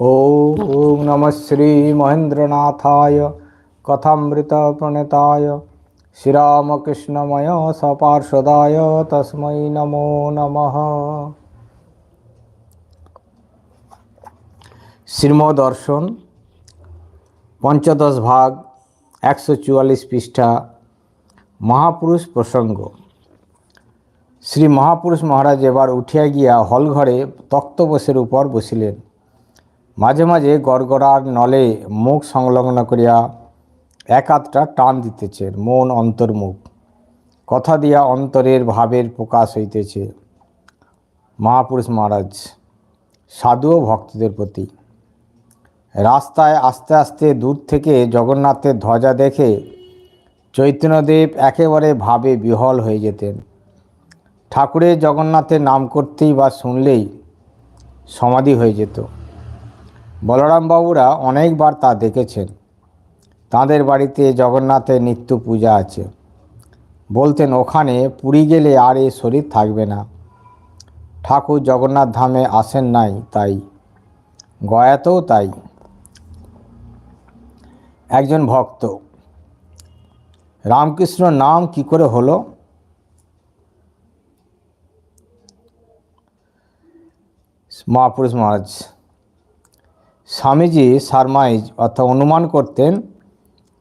ॐ नमः श्रीमहेन्द्रनाथाय कथामृतप्रणेताय श्रीरामकृष्णमय सपार्षदाय तस्मै नमो नमः শ্রীমদর্শন পঞ্চদশ ভাগ একশো চুয়াল্লিশ পৃষ্ঠা মহাপুরুষ প্রসঙ্গ শ্রী মহাপুরুষ মহারাজ এবার উঠিয়া গিয়া হলঘরে তক্তপোষের উপর বসিলেন মাঝে মাঝে গড়গড়ার নলে মুখ সংলগ্ন করিয়া এক হাতটা টান দিতেছে, মন অন্তর্মুখ কথা দিয়া অন্তরের ভাবের প্রকাশ হইতেছে। মহাপুরুষ মহারাজ, সাধু ও ভক্তদের প্রতি। রাস্তায় আস্তে আস্তে দূর থেকে জগন্নাথের ধ্বজা দেখে চৈতন্যদেব একেবারে ভাবে বিহল হয়ে যেতেন। ঠাকুরের জগন্নাথের নাম করতেই বা শুনলেই সমাধি হয়ে যেত। বলরামবাবুরা অনেকবার তা দেখেছেন। তাদের বাড়িতে জগন্নাথের নিত্য পূজা আছে। বলতেন, ওখানে পুরী গেলে আর এ শরীর থাকবে না। ঠাকুর জগন্নাথ ধামে আসেন নাই তাই, গয়াতেও তাই। একজন ভক্ত, রামকৃষ্ণ নাম কি করে হলো? মহাপুরুষ মহারাজ স্বামীজি সারমাইজ অর্থাৎ অনুমান করতেন,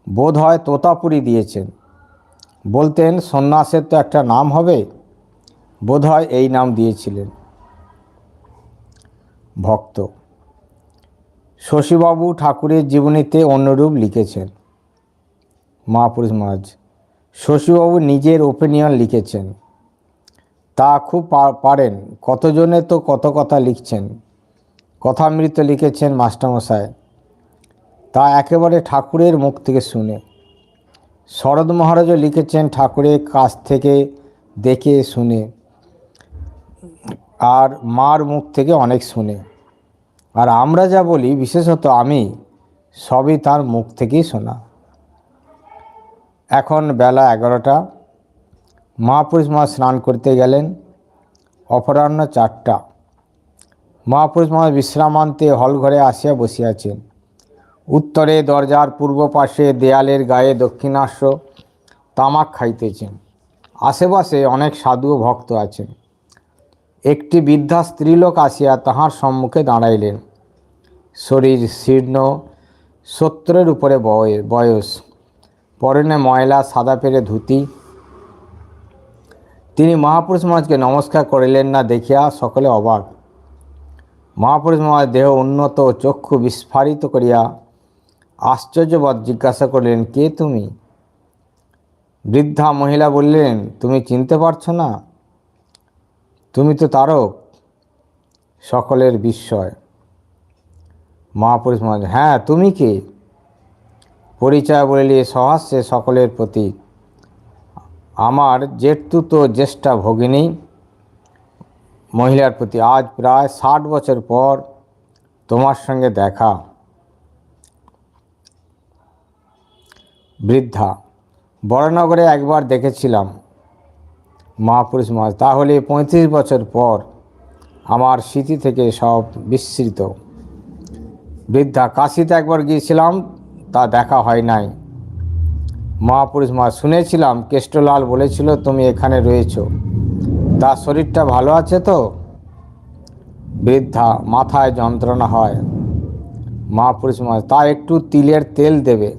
বোধ হয় তোতাপুরি দিয়েছেন। বলতেন, সন্ন্যাসের তো একটা নাম হবে, বোধ হয় এই নাম দিয়েছিলেন। ভক্ত। শশীবাবু ঠাকুরের জীবনীতে অন্যরূপ লিখেছেন। মহাপুরুষ মহারাজ, শশীবাবু নিজের ওপিনিয়ন লিখেছেন। তা খুব পারেন, কতজনে তো কত কথা লিখছেন। কথামৃত লিখেছেন মাস্টারমশাই। তা একেবারে ঠাকুরের মুখ থেকে শুনে। শরৎ মহারাজও লিখেছেন ঠাকুরের কাছ থেকে দেখে শুনে। আর মার মুখ থেকে অনেক শুনে। আর আমরা যা বলি, বিশেষত আমি, সবই তার মুখ থেকেই শোনা। এখন বেলা এগারোটা। মহাপুরুষ মা স্নান করতে গেলেন। অপরাহ্ন চারটা। মহাপুরুষ মা বিশ্রামান্তে হলঘরে আসিয়া বসিয়াছেন। উত্তরে দরজার পূর্ব পাশে দেয়ালের গায়ে দক্ষিণাস্য তামাক খাইতেছেন। আশেপাশে অনেক সাধু ভক্ত আছেন। একটি বৃদ্ধা স্ত্রীলোক আসিয়া তাহার সম্মুখে দাঁড়াইলেন। শরীর শীর্ণ, সত্তরের উপরে বয়স। পরনে ময়লা, সাদা পেরে ধুতি। তিনি মহাপুরুষ মহারাজকে নমস্কার করিলেন না, দেখিয়া সকলে অবাক। মহাপুরুষ মহারাজ দেহ উন্নত চক্ষু বিস্ফারিত করিয়া আশ্চর্যবৎ জিজ্ঞাসা করলেন, কে তুমি? বৃদ্ধা মহিলা বললেন, তুমি চিনতে পারছ না? তুমি তো তারক, সকলের বিস্ময়। মহাপুরুষ মহারাজ হ্যাঁ তুমি কে? পরিচয় বলিলে সহাস্যে সকলের প্রতি আমার জেঠতুত জ্যেষ্ঠা ভগিনী মহিলার প্রতি আজ প্রায় ষাট বছর পর তোমার সঙ্গে দেখা। বৃদ্ধা, বড়নগরে একবার দেখেছিলাম মহাপুরুষ মহারাজ। তাহলে পঁয়ত্রিশ বছর পর আমার স্মৃতি থেকে সব বিস্মৃত। বৃদ্ধা, কাশিতে একবার গিয়েছিলাম, তা দেখা হয় নাই। মহাপুরুষ মা শুনেছিলাম, কেষ্টলাল বলেছিল, তুমি এখানে রয়েছ। তার শরীরটা ভালো আছে তো? বৃদ্ধা, মাথায় যন্ত্রণা হয়। মা, তা একটু তিলের তেল দেবে।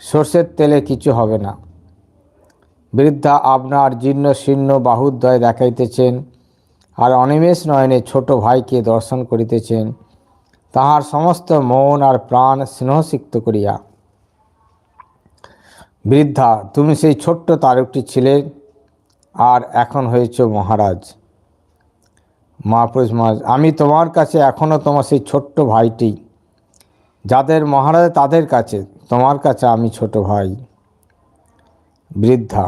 সর্ষের তেলে কিছু হবে না। বৃদ্ধা আপনার জীর্ণ শীর্ণ বাহুদ্বয় দেখাইতেছেন আর অনিমেষ নয়নে ছোট ভাইকে দর্শন করিতেছেন। তাহার সমস্ত মন আর প্রাণ স্নেহসিক্ত করিয়া। বৃদ্ধা, তুমি সেই ছোট্ট তারকটি ছিলে আর এখন হয়েছ মহারাজ। মহাপুরুষ মহারাজ, আমি তোমার কাছে এখনও তোমার সেই ছোট্ট ভাইটি, যাদের মহারাজ তাদের কাছে, তোমার কাছে আমি ছোট ভাই, বৃদ্ধা।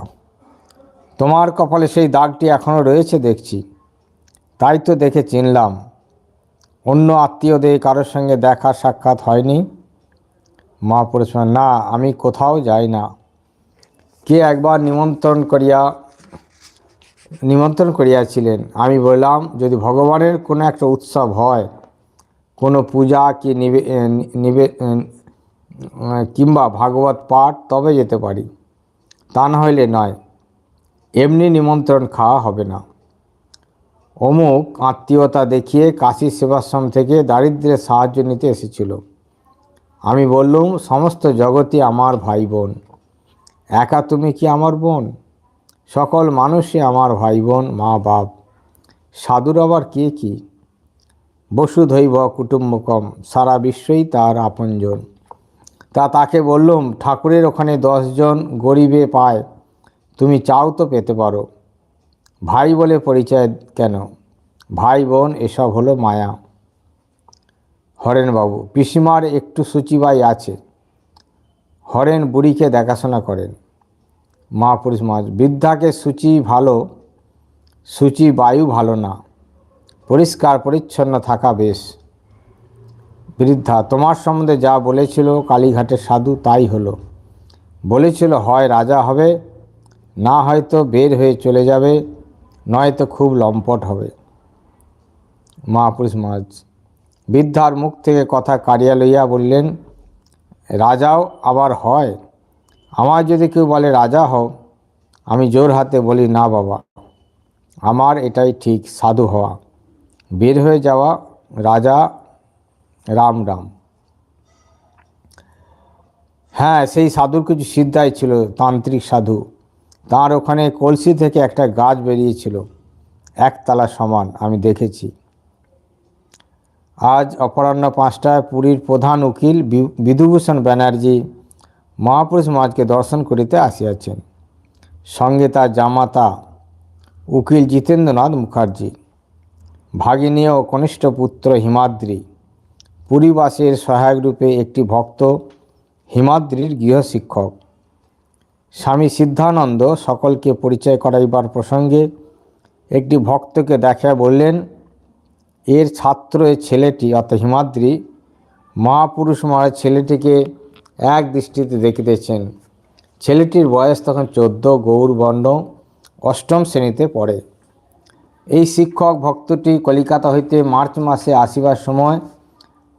তোমার কপালে সেই দাগটি এখনও রয়েছে দেখছি, তাই তো দেখে চিনলাম। অন্য আত্মীয়দের কারোর সঙ্গে দেখা সাক্ষাৎ হয়নি। মহাপুরুষ না, আমি কোথাও যাই না। কে একবার নিমন্ত্রণ করিয়া নিমন্ত্রণ করিয়াছিলেন। আমি বললাম, যদি ভগবানের কোনো একটা উৎসব হয়, কোনো পূজা কি নিবে নিবে কিংবা ভাগবত পাঠ, তবে যেতে পারি। তা না হইলে নয়, এমনি নিমন্ত্রণ খাওয়া হবে না। অমুক আত্মীয়তা দেখিয়ে কাশী সেবাশ্রম থেকে দারিদ্র্যের সাহায্য নিতে এসেছিল। আমি বললুম, সমস্ত জগতে আমার ভাই বোন। একা তুমি কি আমার বোন? সকল মানুষই আমার ভাই বোন মা বাপ। সাধুর আবার কে কি? বসুধৈব কুটুম্বকম সারা বিশ্বই তার আপনজন। তা তাকে বললুম, ঠাকুরের ওখানে দশজন গরিবে পায়, তুমি চাও তো পেতে পারো। ভাই বলে পরিচয় কেন? ভাই বোন, এসব হলো মায়া। হরেনবাবু, পিসিমার একটু সূচিবাই আছে। হরেন বুড়িকে দেখাশোনা করেন। মা পুরুষ মাছ বৃদ্ধাকে সূচি ভালো, সূচি বায়ু ভালো না, পরিষ্কার পরিচ্ছন্ন থাকা বেশ। বৃদ্ধা, তোমার সম্বন্ধে যা বলেছিল কালীঘাটের সাধু তাই হলো। বলেছিল, হয় রাজা হবে, না হয়তো বের হয়ে চলে যাবে নয়তো খুব লম্পট হবে। মহাপুরুষ মাঝ বৃদ্ধার মুখ থেকে কথা কাড়িয়া লইয়া বললেন, রাজাও আবার হয়? আমার যদি কেউ বলে, রাজা হও, আমি জোর হাতে বলি, না বাবা, আমার এটাই ঠিক সাধু হওয়া। বের হয়ে যাওয়া, রাজা রাম রাম। হ্যাঁ সেই সাধুর কিছু সিদ্ধাই ছিল, তান্ত্রিক সাধু। তার ওখানে কলসি থেকে একটা গাছ বেরিয়েছিল, একতলা সমান, আমি দেখেছি। আজ অপরাহ্ন পাঁচটায় পুরীর প্রধান উকিল বিধুভূষণ ব্যানার্জি মহাপুরুষ মহাজকে দর্শন করিতে আসিয়াছেন। সঙ্গে তার জামাতা উকিল জিতেন্দ্রনাথ মুখার্জি, ভাগিনী ও কনিষ্ঠ পুত্র হিমাদ্রি, পুরীবাসীর সহায়ক রূপে একটি ভক্ত হিমাদ্রির গৃহশিক্ষক। স্বামী সিদ্ধানন্দ সকলকে পরিচয় করাইবার প্রসঙ্গে একটি ভক্তকে দেখা বললেন, এর ছাত্র এ ছেলেটি, অর্থাৎ হিমাদ্রি, মহাপুরুষ মহারাজ ছেলেটিকে এক দৃষ্টিতে দেখিতেছেন, ছেলেটির বয়স তখন চোদ্দ গৌরবর্ণ অষ্টম শ্রেণীতে পড়ে। এই শিক্ষক ভক্তটি কলিকাতা হইতে মার্চ মাসে আসিবার সময়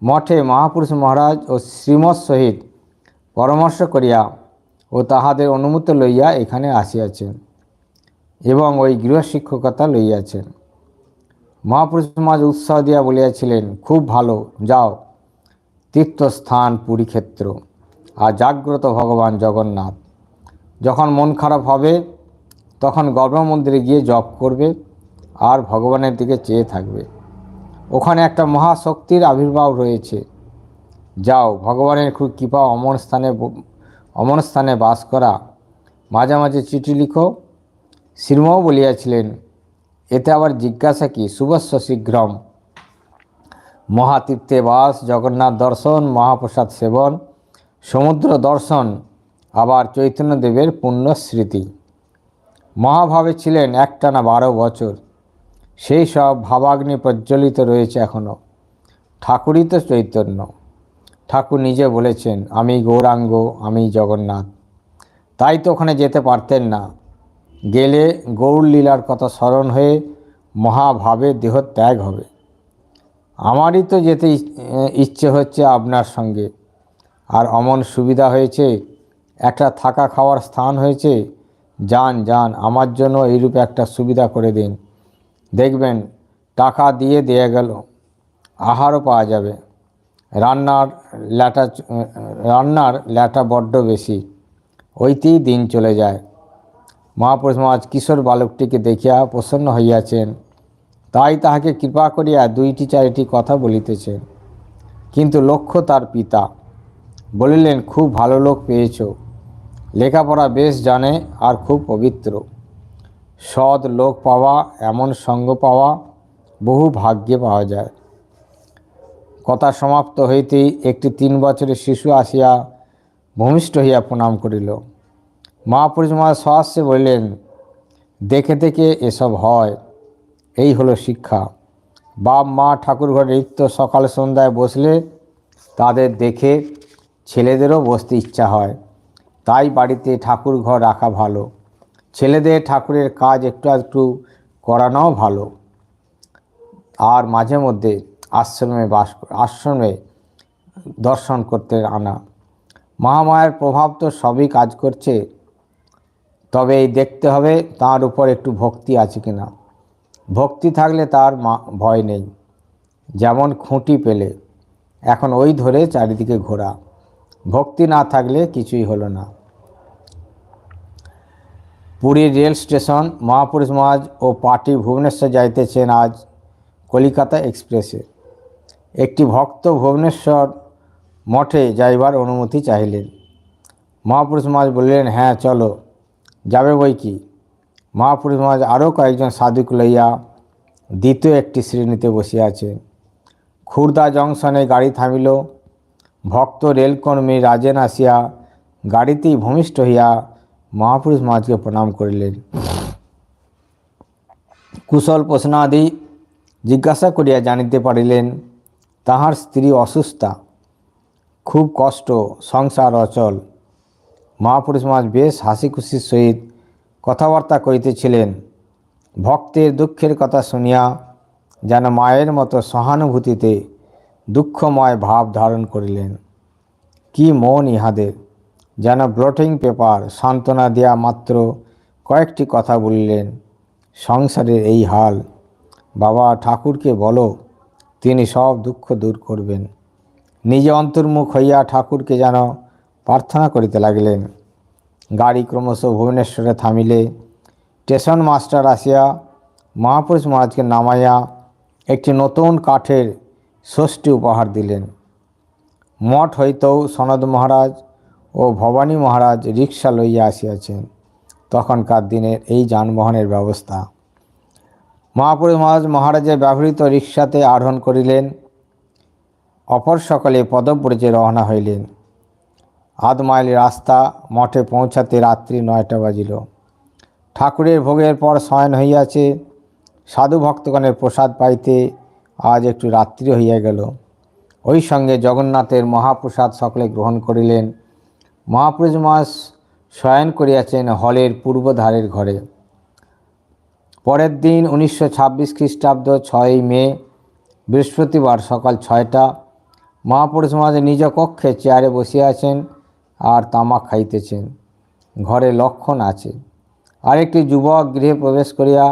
মঠে মহাপুরুষ মহারাজ ও শ্রীমৎ সহিত পরামর্শ করিয়া ও তাহাদের অনুমতি লইয়া এখানে আসিয়াছেন এবং ওই গৃহশিক্ষকতা লইয়াছেন। মহাপুরুষ মহারাজ উৎসাহ দিয়া বলিয়াছিলেন, খুব ভালো, যাও, তীর্থস্থান, পুরীক্ষেত্র। আর জাগ্রত ভগবান জগন্নাথ। যখন মন খারাপ হবে, তখন গর্ভমন্দিরে গিয়ে জপ করবে আর ভগবানের দিকে চেয়ে থাকবে। ওখানে একটা মহাশক্তির আবির্ভাব রয়েছে। যাও, ভগবানের খুব কৃপা অমর স্থানে অমর স্থানে বাস করা। মাঝে মাঝে চিঠি লিখো। শ্রীমও বলিয়াছিলেন, এতে আবার জিজ্ঞাসা কি? শুভস্ব শীঘ্রম। মহাতীর্থে বাস, জগন্নাথ দর্শন, মহাপ্রসাদ সেবন সমুদ্র দর্শন আবার চৈতন্যদেবের পুণ্য স্মৃতি মহাভাবে ছিলেন একটানা বারো বছর। সেই সব ভাবাগ্নি প্রজ্বলিত রয়েছে এখনও ঠাকুরই তো চৈতন্য। ঠাকুর নিজে বলেছেন, আমি গৌরাঙ্গ, আমি জগন্নাথ। তাই তো ওখানে যেতে পারতেন না। গেলে গৌর লীলার কথা স্মরণ হয়ে মহাভাবে দেহত্যাগ হবে। আমারই তো যেতে ইচ- ইচ্ছে হচ্ছে আপনার সঙ্গে। আর অমন সুবিধা হয়েছে, একটা থাকা খাওয়ার স্থান হয়েছে, যান যান, আমার জন্য এইরূপ একটা সুবিধা করে দিন। দেখবেন, টাকা দিয়ে দেয়া গেল, আহারও পাওয়া যাবে। রান্নার ল্যাটা রান্নার ল্যাটা বড্ড বেশি, ওইতেই দিন চলে যায়। মহাপুরুষ মহারাজ কিশোর বালকটিকে দেখিয়া প্রসন্ন হইয়াছেন। তাই তাহাকে কৃপা করিয়া দুইটি চারিটি কথা বলিতেছেন। কিন্তু লক্ষ্য তার পিতা বলিলেন, খুব ভালো লোক পেয়েছ। লেখাপড়া বেশ জানে আর খুব পবিত্র। সৎ লোক পাওয়া, এমন সঙ্গ পাওয়া বহু ভাগ্যে পাওয়া যায়। কথা সমাপ্ত হইতেই একটি তিন বছরের শিশু আসিয়া ভূমিষ্ঠ হইয়া প্রণাম করিল। মহাপুরুষ মহারাজ সহাস্যে বললেন, দেখে দেখে এসব হয়। এই হলো শিক্ষা। বাপ, মা ঠাকুর ঘরে নিত্য সকাল সন্ধ্যায় বসলে তাদের দেখে ছেলেদেরও বসতে ইচ্ছা হয়। তাই বাড়িতে ঠাকুর ঘর রাখা ভালো। ছেলেদের ঠাকুরের কাজ একটু একটু করানোও ভালো। আর মাঝে মধ্যে আশ্রমে বাস আশ্রমে দর্শন করতে আনা। মহামায়ার প্রভাব তো সবই কাজ করছে। তবে এই দেখতে হবে তার উপর একটু ভক্তি আছে কিনা। ভক্তি থাকলে তার ভয় নেই। যেমন খুঁটি পেলে। এখন ওই ধরে চারিদিকে ঘোরা। ভক্তি না থাকলে কিছুই হলো না। পুরীর রেল স্টেশন, মহাপুরুষ মহাজ ও পার্টি ভুবনেশ্বর যাইতেছেন আজ কলিকাতা এক্সপ্রেসে। একটি ভক্ত ভুবনেশ্বর মঠে যাইবার অনুমতি চাইলেন মহাপুরুষ মহাজ বললেন হ্যাঁ চলো। যাবে বই কি? মহাপুরুষ মহাজ আরও কয়েকজন সাধুক লইয়া দ্বিতীয় একটি শ্রেণীতে বসিয়াছে খুর্দা জংশনে গাড়ি থামিল। ভক্ত রেলকর্মী রাজেন আসিয়া গাড়িতেই ভূমিষ্ঠ হইয়া মহাপুরুষ মহাজকে প্রণাম করিলেন। কুশল প্রশ্নাদি জিজ্ঞাসা করিয়া জানিতে পারিলেন, তাহার স্ত্রী অসুস্থা, খুব কষ্ট, সংসার অচল মহাপুরুষ মহাজ বেশ হাসি খুশির সহিত কথাবার্তা করিতেছিলেন ভক্তের দুঃখের কথা শুনিয়া যেন মায়ের মতো সহানুভূতিতে দুঃখময় ভাব ধারণ করিলেন। কি মন ইহাদের? যেন ব্লটিং পেপার সান্ত্বনা দেয়া মাত্র কয়েকটি কথা বলিলেন, সংসারের এই হাল। বাবা ঠাকুরকে বলো, তিনি সব দুঃখ দূর করবেন। নিজে অন্তর্মুখ হইয়া ঠাকুরকে যেন প্রার্থনা করিতে লাগিলেন। গাড়ি ক্রমশ ভুবনেশ্বরে থামিলে স্টেশন মাস্টার আসিয়া মহাপুরুষ মহারাজকে নামাইয়া একটি নতুন কাঠের ষষ্ঠী উপহার দিলেন। মঠ হইতেও সনদ মহারাজ ও ভবানী মহারাজ রিক্সা লইয়া আসিয়াছেন। তখনকার দিনের এই যানবাহনের ব্যবস্থা। মহাপুরুষ মহারাজ মহারাজের ব্যবহৃত রিক্সাতে আরোহণ করিলেন। অপর সকলে পদব্রজে রওনা হইলেন। আধ মাইল রাস্তা মঠে পৌঁছাতে রাত্রি নয়টা বাজিল। ঠাকুরের ভোগের পর শয়ন হইয়াছে। সাধু ভক্তগণের প্রসাদ পাইতে আজ একটু রাত্রি হইয়া গেল। ওই সঙ্গে জগন্নাথের মহাপ্রসাদ সকলে গ্রহণ করিলেন। মহাপুরুষ মাস শয়ন করিয়াছেন হলের পূর্বধারের ঘরে। পরের দিন উনিশশো ছাব্বিশ খ্রিস্টাব্দ ছয়ই মে, বৃহস্পতিবার সকাল ছয়টা মহাপুরুষ মহারাজ নিজ কক্ষে চেয়ারে বসিয়া আছেন আর তামাক খাইতেছেন। ঘরে লক্ষণ আছে। আরেকটি যুবক গৃহে প্রবেশ করিয়া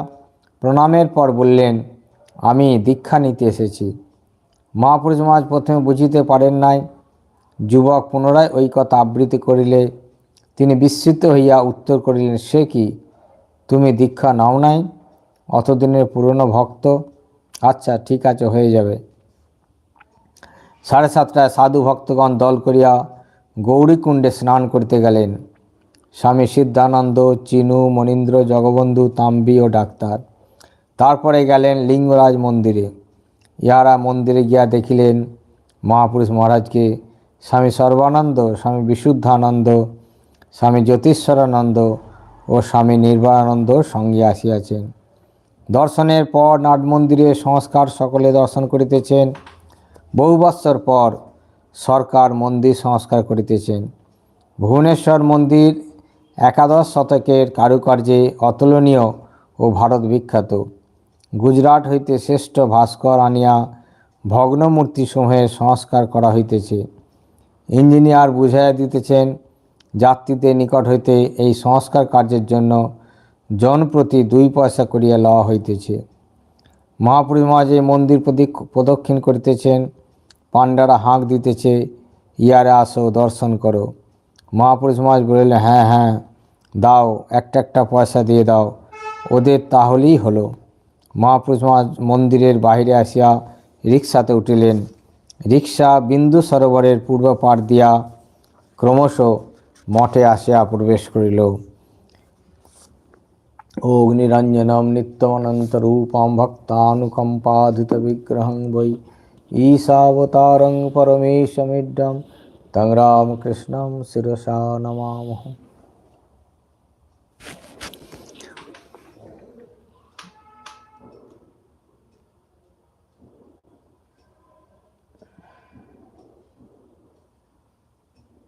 প্রণামের পর বললেন আমি দীক্ষা নিতে এসেছি। মহাপুরুষ মহারাজ প্রথমে বুঝিতে পারেন নাই। যুবক পুনরায় ওই কথা আবৃত্তি করিলে, তিনি বিস্মিত হইয়া উত্তর করিলেন, সে কি? তুমি দীক্ষা নাও নাই? অতদিনের পুরনো ভক্ত? আচ্ছা ঠিক আছে, হয়ে যাবে। সাড়ে সাতটায় সাধু ভক্তগণ দল করিয়া গৌরীকুণ্ডে স্নান করতে গেলেন। স্বামী সিদ্ধানন্দ, চিনু, মনীন্দ্র, জগবন্ধু, তাম্বি ও ডাক্তার। তারপরে গেলেন লিঙ্গরাজ মন্দিরে। ইহারা মন্দিরে গিয়া দেখিলেন মহাপুরুষ মহারাজকে, স্বামী সর্বানন্দ, স্বামী বিশুদ্ধানন্দ, স্বামী জ্যোতিষ্বরানন্দ ও স্বামী নির্বাণানন্দ সঙ্গে আসিয়াছেন। দর্শনের পর নাট মন্দিরে সংস্কার সকলে দর্শন করিতেছেন। বহু বৎসর পর সরকার মন্দির সংস্কার করিতেছেন। ভুবনেশ্বর মন্দির একাদশ শতকের কারুকার্যে অতুলনীয় ও ভারত বিখ্যাত। গুজরাট হইতে শ্রেষ্ঠ ভাস্কর আনিয়া ভগ্নমূর্তি ভগ্নমূর্তিসমূহের সংস্কার করা হইতেছে। ইঞ্জিনিয়ার বুঝাইয়া দিতেছেন যাত্রীদের নিকট হইতে এই সংস্কার কার্যের জন্য জন প্রতি দুই পয়সা করিয়া লওয়া হইতেছে। মহারাজ এই মন্দির প্রদিক- প্রদক্ষিণ করিতেছেন, পাণ্ডারা হাঁক দিতেছে, ইয়ারে আসো, দর্শন করো। মহাপুরুষ মহারাজ বলিলেন হ্যাঁ হ্যাঁ দাও, একটা একটা পয়সা দিয়ে দাও, ওদের তাহলেই হলো। মহাপুরুষ মন্দিরের বাহিরে আসিয়া রিক্সাতে উঠিলেন। রিক্সা বিন্দু সরোবরের পূর্ব পার দিয়া ক্রমশ মঠে আসিয়া প্রবেশ করিল। অগ্নিরঞ্জনম নিত্যমনন্তরূপম ভক্তানুকম্পাধিত বিগ্রহং বৈ ঈশাবতারং পরমেশমিড্ডম তং রামকৃষ্ণম শিরসা নমামহ